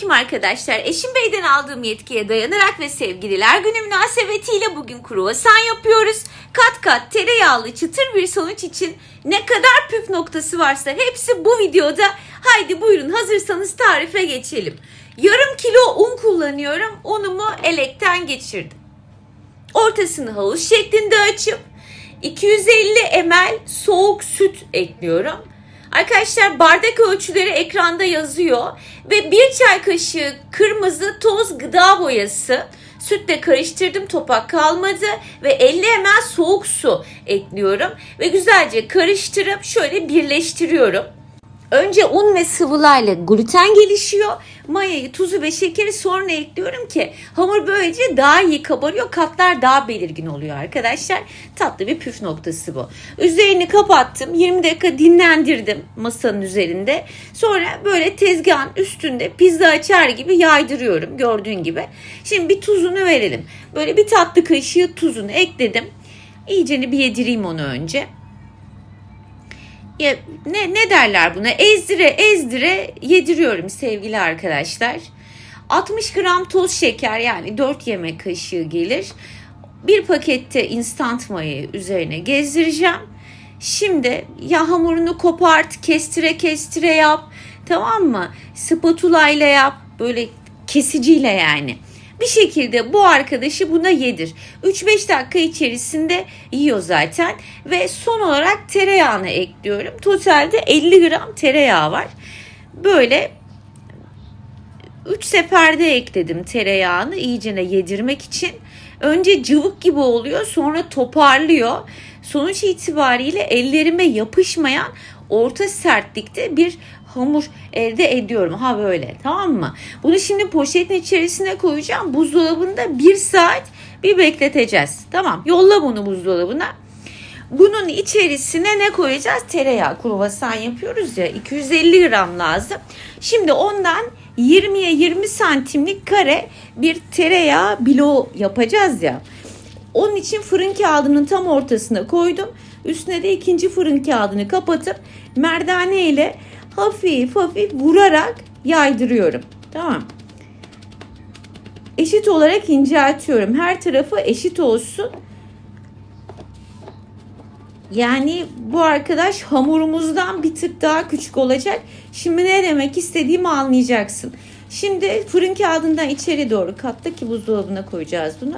Selamünaleyküm arkadaşlar. Eşim Bey'den aldığım yetkiye dayanarak ve sevgililer günü münasebetiyle bugün kruvasan yapıyoruz. Kat kat tereyağlı çıtır bir sonuç için ne kadar püf noktası varsa hepsi bu videoda. Haydi buyurun hazırsanız tarife geçelim. Yarım kilo un kullanıyorum. Unumu elekten geçirdim. Ortasını havuz şeklinde açıp 250 ml soğuk süt ekliyorum. Arkadaşlar bardak ölçüleri ekranda yazıyor ve bir çay kaşığı kırmızı toz gıda boyası sütle karıştırdım topak kalmadı ve 50 ml soğuk su ekliyorum ve güzelce karıştırıp şöyle birleştiriyorum. Önce un ve sıvılarla gluten gelişiyor. Mayayı, tuzu ve şekeri sonra ekliyorum ki hamur böylece daha iyi kabarıyor. Katlar daha belirgin oluyor arkadaşlar. Tatlı bir püf noktası bu. Üzerini kapattım. 20 dakika dinlendirdim masanın üzerinde. Sonra böyle tezgahın üstünde pizza açar gibi yaydırıyorum gördüğün gibi. Şimdi bir tuzunu verelim. Böyle bir tatlı kaşığı tuzunu ekledim. İyiceni bir yedireyim onu önce ya, ne, ne derler buna? Ezdire ezdire yediriyorum sevgili arkadaşlar. 60 gram toz şeker yani 4 yemek kaşığı gelir. Bir pakette instant mayayı üzerine gezdireceğim. Şimdi ya hamurunu kopart, kestire kestire yap. Tamam mı? Spatula ile yap. Böyle kesiciyle yani bir şekilde bu arkadaşı buna yedir. 3-5 dakika içerisinde yiyor zaten ve son olarak tereyağını ekliyorum. Totalde 50 gram tereyağı var. Böyle 3 seferde ekledim tereyağını iyicene yedirmek için. Önce cıvık gibi oluyor sonra toparlıyor. Sonuç itibariyle ellerime yapışmayan orta sertlikte bir hamur elde ediyorum. Ha böyle tamam mı? Bunu şimdi poşetin içerisine koyacağım. Buzdolabında bir saat bir bekleteceğiz. Tamam yolla bunu buzdolabına. Bunun içerisine ne koyacağız? Tereyağı kruvasan yapıyoruz ya 250 gram lazım. Şimdi ondan 20'ye 20 santimlik kare bir tereyağı bilo yapacağız ya. Onun için fırın kağıdının tam ortasına koydum. Üstüne de ikinci fırın kağıdını kapatıp merdane ile hafif hafif vurarak yaydırıyorum. Tamam. Eşit olarak inceltiyorum. Her tarafı eşit olsun. Yani bu arkadaş hamurumuzdan bir tık daha küçük olacak. Şimdi ne demek istediğimi anlayacaksın. Şimdi fırın kağıdından içeri doğru katla ki buzdolabına koyacağız bunu.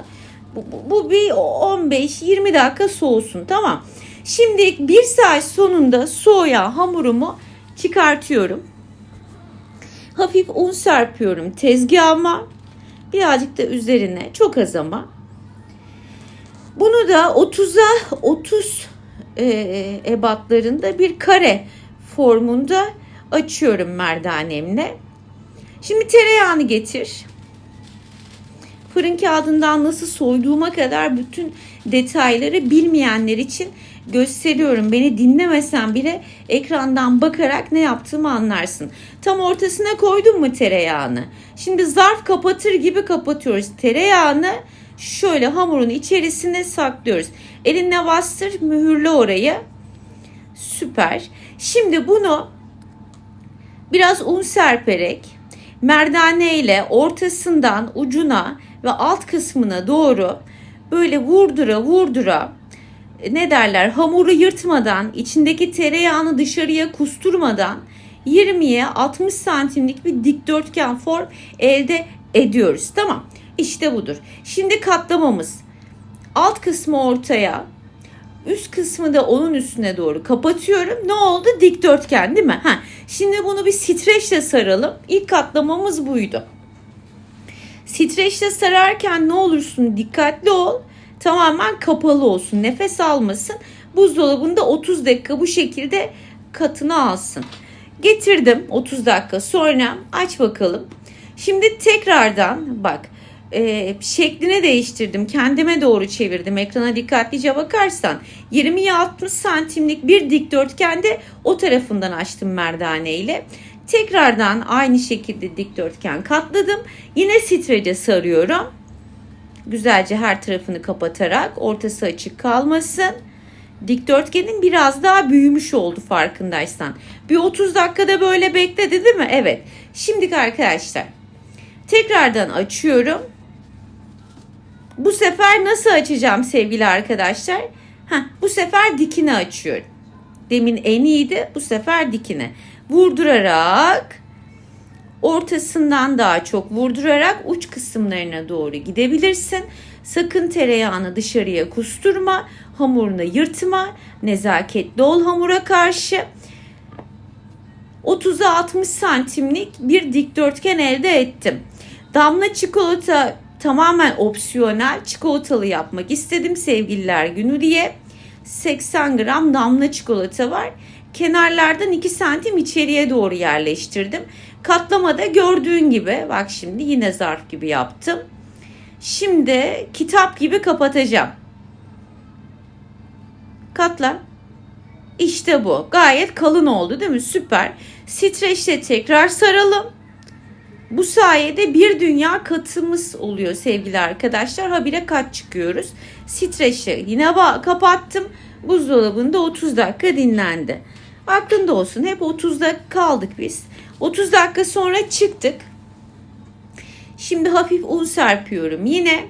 Bu, bu, bu bir 15-20 dakika soğusun tamam. Şimdi bir saat sonunda soğuyan hamurumu çıkartıyorum. Hafif un serpiyorum tezgahıma. Birazcık da üzerine çok az ama. Bunu da 30'a 30 e, ebatlarında bir kare formunda açıyorum merdanemle. Şimdi tereyağını getir. Fırın kağıdından nasıl soyduğuma kadar bütün detayları bilmeyenler için gösteriyorum. Beni dinlemesen bile ekrandan bakarak ne yaptığımı anlarsın. Tam ortasına koydum mu tereyağını? Şimdi zarf kapatır gibi kapatıyoruz. Tereyağını şöyle hamurun içerisine saklıyoruz. Elinle bastır, mühürle orayı. Süper. Şimdi bunu biraz un serperek merdane ile ortasından ucuna ve alt kısmına doğru böyle vurdura vurdura ne derler hamuru yırtmadan içindeki tereyağını dışarıya kusturmadan 20'ye 60 santimlik bir dikdörtgen form elde ediyoruz. Tamam işte budur. Şimdi katlamamız alt kısmı ortaya üst kısmı da onun üstüne doğru kapatıyorum. Ne oldu? Dikdörtgen değil mi? Ha, şimdi bunu bir streçle saralım. İlk katlamamız buydu. Streçle sararken ne olursun dikkatli ol tamamen kapalı olsun. Nefes almasın. Buzdolabında 30 dakika bu şekilde katını alsın. Getirdim 30 dakika sonra aç bakalım. Şimdi tekrardan bak e, şeklini değiştirdim. Kendime doğru çevirdim. Ekrana dikkatlice bakarsan 20'ye 60 santimlik bir dikdörtgende o tarafından açtım merdane ile. Tekrardan aynı şekilde dikdörtgen katladım. Yine strece sarıyorum. Güzelce her tarafını kapatarak ortası açık kalmasın. Dikdörtgenin biraz daha büyümüş oldu farkındaysan. Bir 30 dakikada böyle bekledi değil mi? Evet. Şimdi arkadaşlar Tekrardan açıyorum. Bu sefer nasıl açacağım sevgili arkadaşlar? Heh, bu sefer dikine açıyorum. Demin en iyiydi. Bu sefer dikine. Vurdurarak ortasından daha çok vurdurarak uç kısımlarına doğru gidebilirsin. Sakın tereyağını dışarıya kusturma, hamurunu yırtma, nezaketli ol hamura karşı. 30'a 60 santimlik bir dikdörtgen elde ettim. Damla çikolata tamamen opsiyonel çikolatalı yapmak istedim sevgililer günü diye. 80 gram damla çikolata var. Kenarlardan 2 santim içeriye doğru yerleştirdim. Katlamada gördüğün gibi bak şimdi yine zarf gibi yaptım. Şimdi kitap gibi kapatacağım. Katla. İşte bu. Gayet kalın oldu değil mi? Süper. Streçle tekrar saralım. Bu sayede bir dünya katımız oluyor sevgili arkadaşlar. Habire kat çıkıyoruz. Streçle yine kapattım. Buzdolabında 30 dakika dinlendi. Aklında olsun hep 30'da kaldık biz. 30 dakika sonra çıktık. Şimdi hafif un serpiyorum. Yine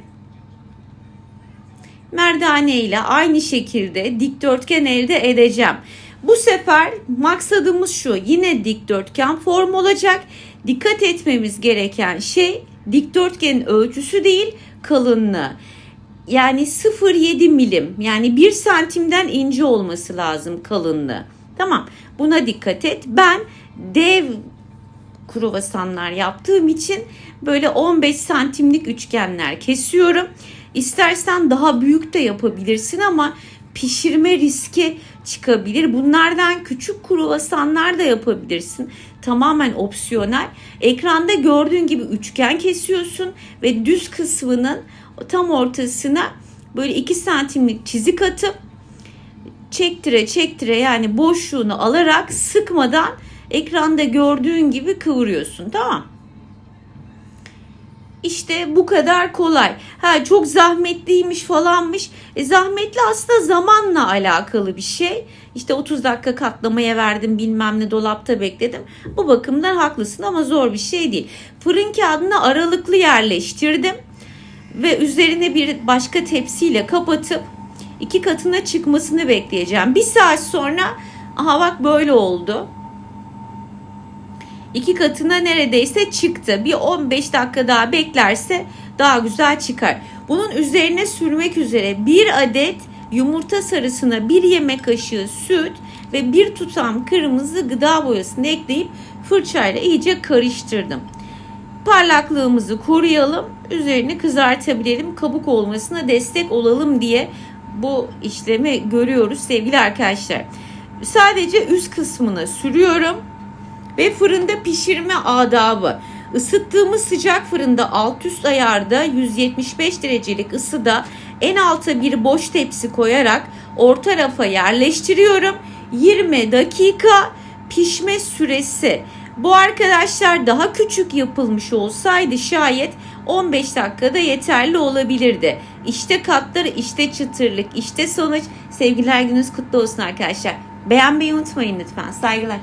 merdane ile aynı şekilde dikdörtgen elde edeceğim. Bu sefer maksadımız şu. Yine dikdörtgen form olacak. Dikkat etmemiz gereken şey dikdörtgenin ölçüsü değil kalınlığı. Yani 0.7 milim yani 1 santimden ince olması lazım kalınlığı. Tamam buna dikkat et. Ben dev kruvasanlar yaptığım için böyle 15 santimlik üçgenler kesiyorum. İstersen daha büyük de yapabilirsin ama pişirme riski çıkabilir. Bunlardan küçük kruvasanlar da yapabilirsin. Tamamen opsiyonel. Ekranda gördüğün gibi üçgen kesiyorsun ve düz kısmının tam ortasına böyle 2 santimlik çizik atıp çektire çektire yani boşluğunu alarak sıkmadan ekranda gördüğün gibi kıvırıyorsun tamam işte bu kadar kolay. Ha çok zahmetliymiş falanmış. E, zahmetli aslında zamanla alakalı bir şey. İşte 30 dakika katlamaya verdim bilmem ne dolapta bekledim. Bu bakımdan haklısın ama zor bir şey değil. Fırın kağıdını aralıklı yerleştirdim. Ve üzerine bir başka tepsiyle kapatıp iki katına çıkmasını bekleyeceğim. Bir saat sonra aha bak böyle oldu. İki katına neredeyse çıktı. Bir 15 dakika daha beklerse daha güzel çıkar. Bunun üzerine sürmek üzere bir adet yumurta sarısına bir yemek kaşığı süt ve bir tutam kırmızı gıda boyasını ekleyip fırçayla iyice karıştırdım. Parlaklığımızı koruyalım, üzerini kızartabilelim, kabuk olmasına destek olalım diye bu işlemi görüyoruz sevgili arkadaşlar. Sadece üst kısmını sürüyorum ve fırında pişirme adabı. Isıttığımız sıcak fırında alt üst ayarda 175 derecelik ısıda en alta bir boş tepsi koyarak orta rafa yerleştiriyorum. 20 dakika pişme süresi. Bu arkadaşlar daha küçük yapılmış olsaydı şayet 15 dakikada yeterli olabilirdi. İşte katları, işte çıtırlık, işte sonuç. Sevgiler gününüz kutlu olsun arkadaşlar. Beğenmeyi unutmayın lütfen. Saygılar.